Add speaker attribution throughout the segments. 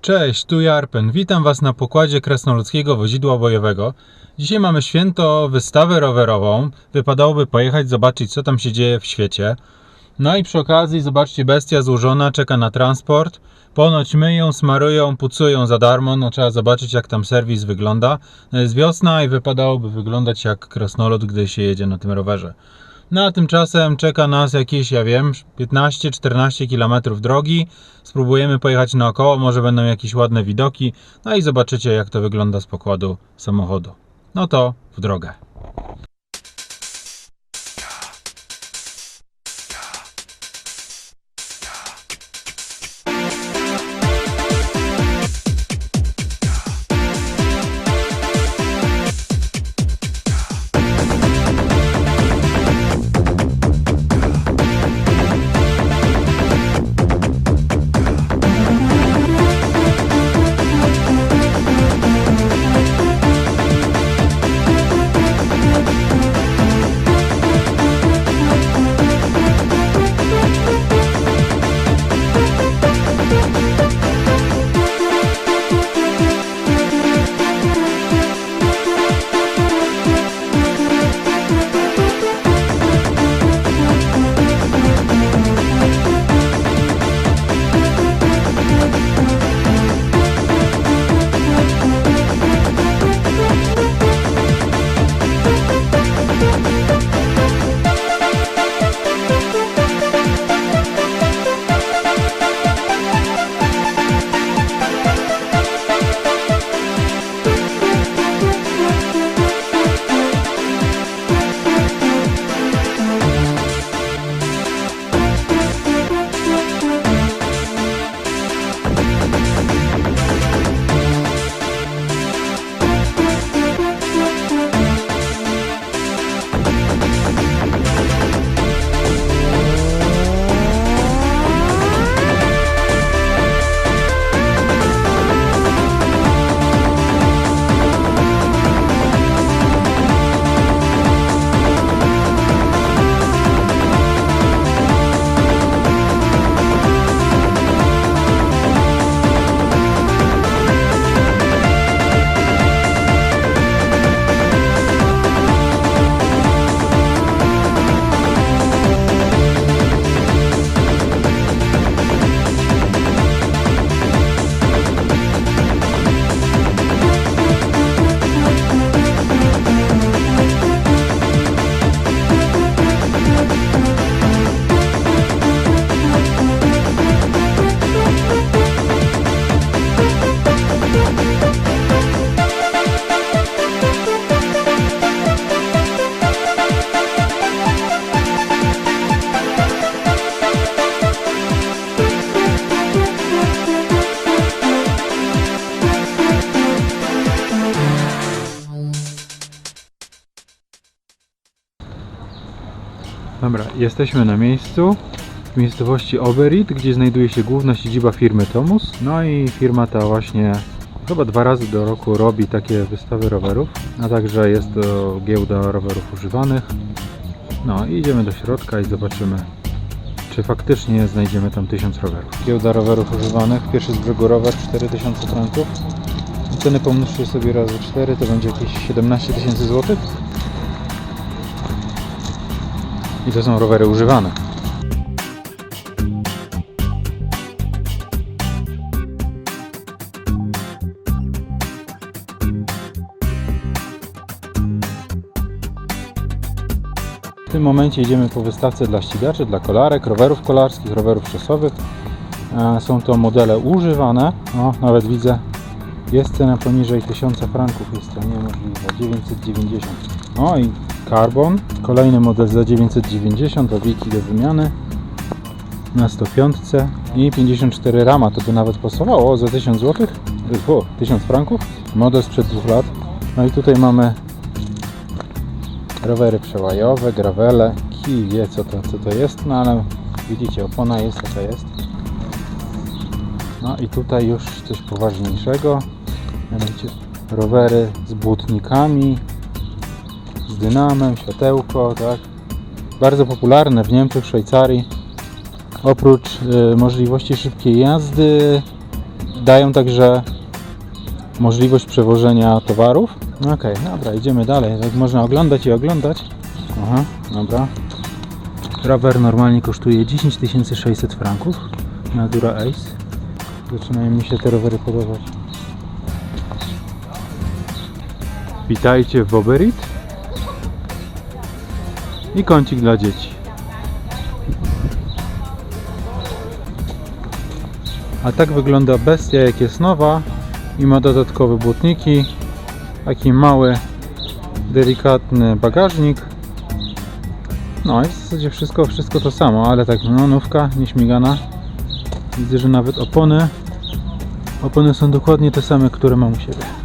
Speaker 1: Cześć, tu Jarpen. Witam Was na pokładzie Kresnoludzkiego Wozidła Bojowego. Dzisiaj mamy święto, wystawę rowerową. Wypadałoby pojechać, zobaczyć co tam się dzieje w świecie. No i przy okazji, zobaczcie, bestia złożona, czeka na transport. Ponoć myją, smarują, pucują za darmo. No trzeba zobaczyć jak tam serwis wygląda. No jest wiosna i wypadałoby wyglądać jak krasnolud, gdy się jedzie na tym rowerze. No a tymczasem czeka nas jakieś, ja wiem, 15-14 km drogi. Spróbujemy pojechać naokoło, może będą jakieś ładne widoki. No i zobaczycie jak to wygląda z pokładu samochodu. No to w drogę. Dobra, jesteśmy na miejscu w miejscowości Oberit, gdzie znajduje się główna siedziba firmy Tomus. No i firma ta właśnie chyba dwa razy do roku robi takie wystawy rowerów, a także jest to giełda rowerów używanych. No i idziemy do środka i zobaczymy, czy faktycznie znajdziemy tam 1000 rowerów. Giełda rowerów używanych, pierwszy z brzegu rower 4000 franków. Ceny pomnóżcie sobie razy 4 to będzie jakieś 17 tysięcy złotych. I to są rowery używane. W tym momencie idziemy po wystawce dla ścigaczy, dla kolarek, rowerów kolarskich, rowerów szosowych. E, Są to modele używane. O, nawet widzę, jest cena poniżej 1000 franków, jest to niemożliwe. 990. O i Carbon, kolejny model za 990, owieki do wymiany na 105 i 54 rama, to by nawet pasowało za 1000 zł, o, 1000 franków, model sprzed dwóch lat. No i tutaj mamy rowery przełajowe, gravele, kij wie co to, co to jest, no ale widzicie, opona jest jaka jest. No i tutaj już coś poważniejszego, mianowicie rowery z błotnikami, dynamem, światełko, tak. Bardzo popularne w Niemczech, Szwajcarii. Oprócz y, możliwości szybkiej jazdy dają także możliwość przewożenia towarów. No Okej, dobra, idziemy dalej. Tak można oglądać i oglądać. Aha, dobra. Rower normalnie kosztuje 10 600 franków na Dura Ace. Zaczynają mi się te rowery podobać. Witajcie w Oberit i kącik dla dzieci. A tak wygląda bestia jak jest nowa i ma dodatkowe błotniki, taki mały, delikatny bagażnik. No i w zasadzie wszystko, wszystko to samo, ale tak no, nówka, nieśmigana. Widzę, że nawet opony, opony są dokładnie te same, które mam u siebie.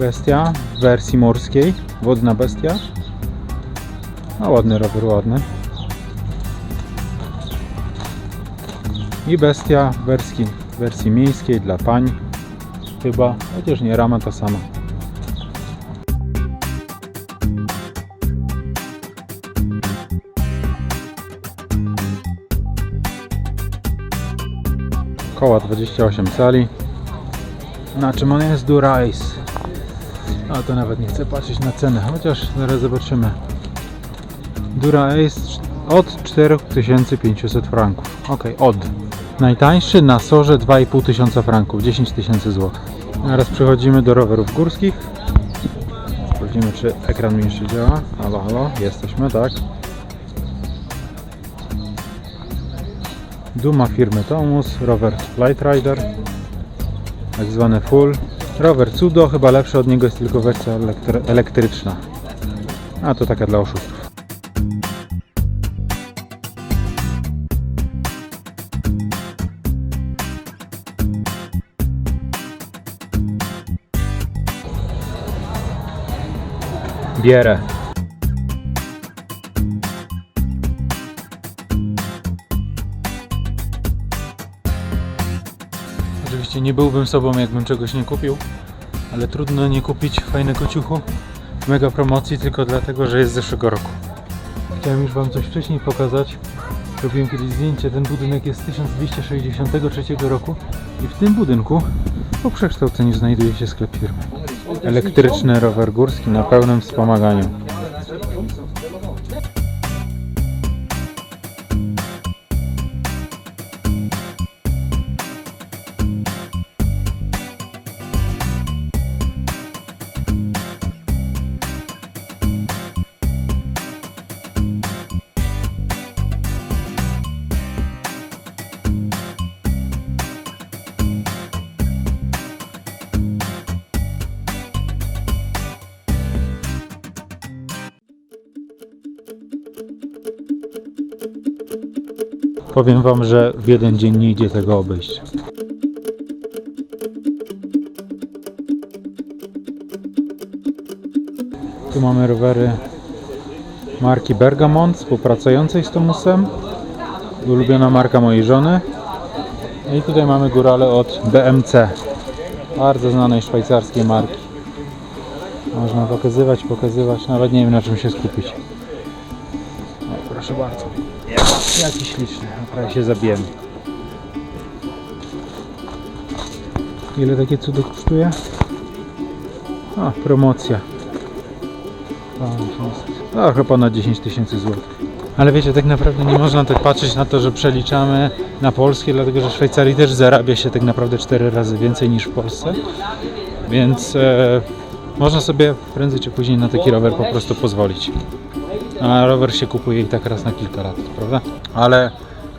Speaker 1: Bestia w wersji morskiej, wodna bestia. No ładny rower, ładny. I bestia w wersji, w wersji miejskiej dla pań. Chyba, chociaż nie, rama ta sama. Koła 28 cali. Na czym on jest? A to nawet nie chcę patrzeć na cenę, chociaż zaraz zobaczymy. Dura-Ace od 4500 franków. Ok, od. Najtańszy na Sorze 2500 franków, 10 tysięcy złotych. Teraz przechodzimy do rowerów górskich. Sprawdzimy, czy ekran jeszcze działa. Halo, halo, jesteśmy, tak. Duma firmy Tomus, rower Light Rider, tak zwany full. Rower cudo, chyba lepszy od niego jest tylko wersja elektry- elektryczna. A to taka dla oszustów. Bierę. Oczywiście nie byłbym sobą, jakbym czegoś nie kupił, ale trudno nie kupić fajnego ciuchu w mega promocji tylko dlatego, że jest z zeszłego roku. Chciałem już Wam coś wcześniej pokazać. Robiłem kiedyś zdjęcie, ten budynek jest z 1263 roku i w tym budynku po przekształceniu znajduje się sklep firmy. Elektryczny rower górski na pełnym wspomaganiu. Powiem Wam, że w jeden dzień nie idzie tego obejść. Tu mamy rowery marki Bergamont, współpracującej z Tomusem. Ulubiona marka mojej żony. I tutaj mamy górale od BMC, bardzo znanej szwajcarskiej marki. Można pokazywać, pokazywać, nawet nie wiem na czym się skupić. O, proszę bardzo. Jaki śliczny, prawie się zabijemy. Ile takie cudo kosztuje? A, promocja. Chyba ponad 10 tysięcy złotych. Ale wiecie, tak naprawdę nie można tak patrzeć na to, że przeliczamy na polskie, dlatego że w Szwajcarii też zarabia się tak naprawdę 4 razy więcej niż w Polsce. Więc e, można sobie prędzej czy później na taki rower po prostu pozwolić. A rower się kupuje i tak raz na kilka lat, prawda? Ale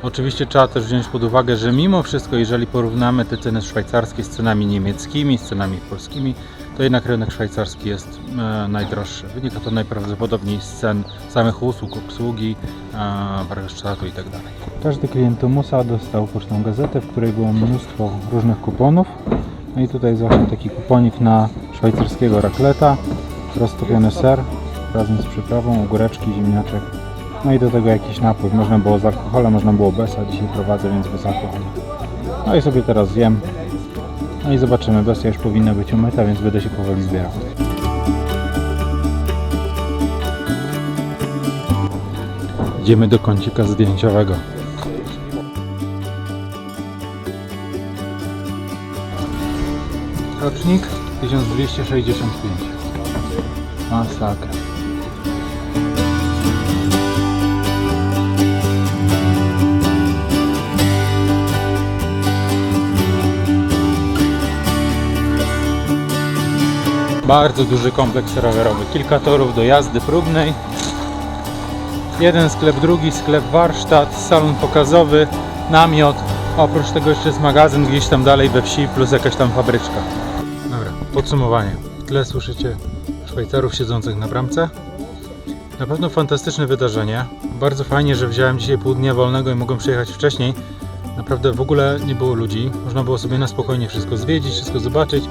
Speaker 1: oczywiście trzeba też wziąć pod uwagę, że mimo wszystko, jeżeli porównamy te ceny szwajcarskie z cenami niemieckimi, z cenami polskimi, to jednak rynek szwajcarski jest e, najdroższy. Wynika to najprawdopodobniej z cen samych usług, obsługi, e, warsztatu i tak. Każdy klient Tomusa dostał pocztą gazetę, w której było mnóstwo różnych kuponów. No i tutaj jest właśnie taki kuponik na szwajcarskiego rakleta, roztopiony ser razem z przyprawą, ogóreczki, ziemniaczek. No i do tego jakiś napój. Można było z alkoholem, można było bez, a dzisiaj prowadzę, więc bez alkoholu. No i sobie teraz zjem No i zobaczymy, bestia już powinna być umyta, więc będę się powoli zbierał. Idziemy do kącika zdjęciowego. Rocznik 1265. Masakra. Bardzo duży kompleks rowerowy. Kilka torów do jazdy próbnej. Jeden sklep, drugi sklep, warsztat, salon pokazowy, namiot. Oprócz tego jeszcze jest magazyn gdzieś tam dalej we wsi, plus jakaś tam fabryczka. Dobra, podsumowanie. W tle słyszycie Szwajcarów siedzących na bramce. Na pewno fantastyczne wydarzenie. Bardzo fajnie, że wziąłem dzisiaj pół dnia wolnego i mogłem przyjechać wcześniej. Naprawdę w ogóle nie było ludzi. Można było sobie na spokojnie wszystko zwiedzić, wszystko zobaczyć.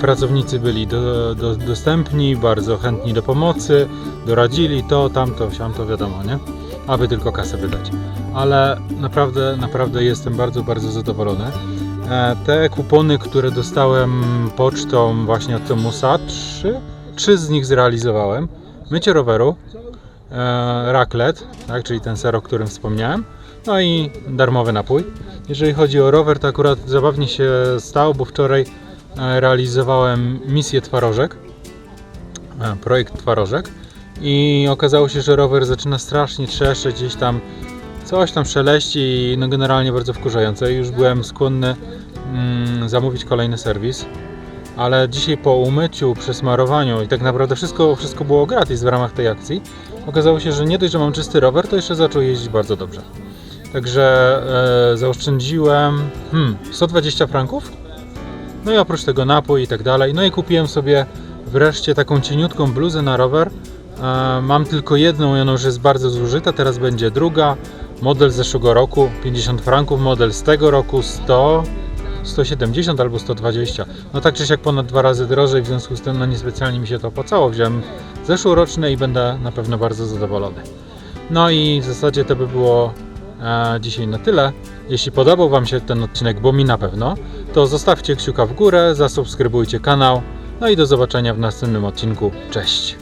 Speaker 1: Pracownicy byli do, do, dostępni, bardzo chętni do pomocy, doradzili to, tamto, siamto, wiadomo, nie? Aby tylko kasę wydać. Ale naprawdę, naprawdę jestem bardzo, bardzo zadowolony. E, Te kupony, które dostałem pocztą właśnie od Tomusa, trzy, trzy z nich zrealizowałem. Mycie roweru, e, raclette, tak, czyli ten ser, o którym wspomniałem, no i darmowy napój. Jeżeli chodzi o rower, to akurat zabawnie się stało, bo wczoraj e, realizowałem misję twarożek, e, projekt twarożek i okazało się, że rower zaczyna strasznie trzeszczeć, gdzieś tam coś tam szeleści i no generalnie bardzo wkurzające. Już byłem skłonny mm, zamówić kolejny serwis, ale dzisiaj po umyciu, przesmarowaniu i tak naprawdę wszystko, wszystko było gratis w ramach tej akcji, okazało się, że nie dość, że mam czysty rower, to jeszcze zaczął jeździć bardzo dobrze. Także e, zaoszczędziłem hmm, 120 franków. No i oprócz tego napój i tak dalej. No i kupiłem sobie wreszcie taką cieniutką bluzę na rower. E, mam tylko jedną ona już jest bardzo zużyta. Teraz będzie druga. Model z zeszłego roku 50 franków, model z tego roku 100, 170 albo 120. No tak czy siak ponad dwa razy drożej, w związku z tym no niespecjalnie mi się to opłacało. Wziąłem zeszłoroczny i będę na pewno bardzo zadowolony. No i w zasadzie to by było e, dzisiaj na tyle. Jeśli podobał Wam się ten odcinek, bo mi na pewno, to zostawcie kciuka w górę, zasubskrybujcie kanał. No i do zobaczenia w następnym odcinku. Cześć!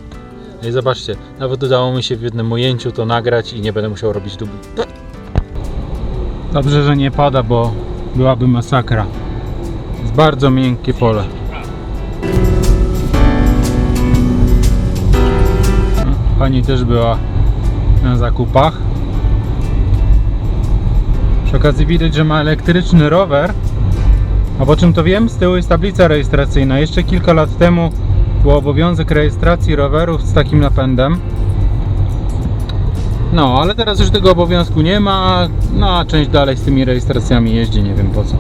Speaker 1: No I zobaczcie, nawet udało mi się w jednym ujęciu to nagrać i nie będę musiał robić dubli. Dobrze, że nie pada, bo byłaby masakra. Jest bardzo miękkie pole. Pani też była na zakupach. Przy okazji widać, że ma elektryczny rower. A po czym to wiem? Z tyłu jest tablica rejestracyjna. Jeszcze kilka lat temu był obowiązek rejestracji rowerów z takim napędem. No, ale teraz już tego obowiązku nie ma. No, a część dalej z tymi rejestracjami jeździ, nie wiem po co.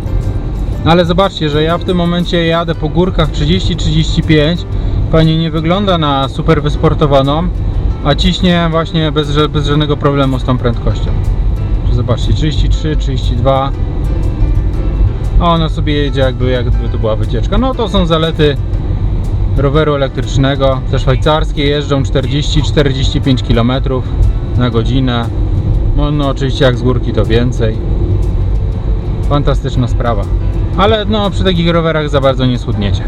Speaker 1: No ale zobaczcie, że ja w tym momencie jadę po górkach 30-35. Pani nie wygląda na super wysportowaną, a ciśnie właśnie bez, bez żadnego problemu z tą prędkością. Zobaczcie, 33, 32. A ona sobie jedzie jakby, jakby to była wycieczka. No to są zalety roweru elektrycznego. Te szwajcarskie jeżdżą 40-45 km na godzinę. No, no oczywiście jak z górki to więcej. Fantastyczna sprawa. Ale no przy takich rowerach za bardzo nie schudniecie.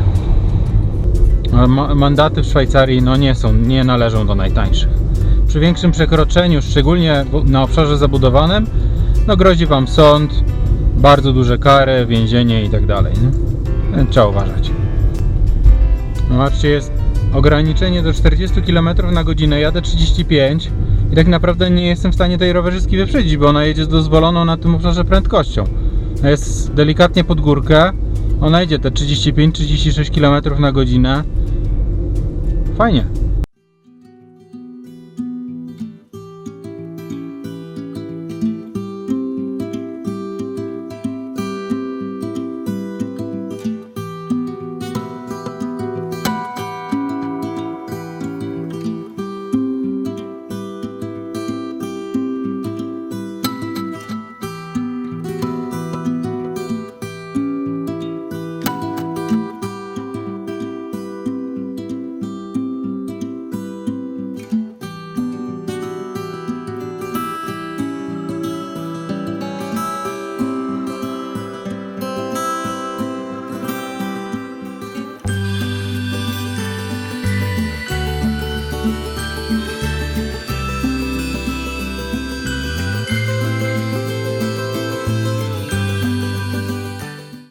Speaker 1: Mandaty w Szwajcarii no nie są, nie należą do najtańszych. Przy większym przekroczeniu, szczególnie na obszarze zabudowanym, no grozi Wam sąd, bardzo duże kary, więzienie i tak dalej. Więc Trzeba uważać. Zobaczcie, jest ograniczenie do 40 km na godzinę, jadę 35 i tak naprawdę nie jestem w stanie tej rowerzystki wyprzedzić, bo ona jedzie z dozwoloną na tym obszarze prędkością. Jest delikatnie pod górkę, ona jedzie te 35-36 km na godzinę. Fajnie.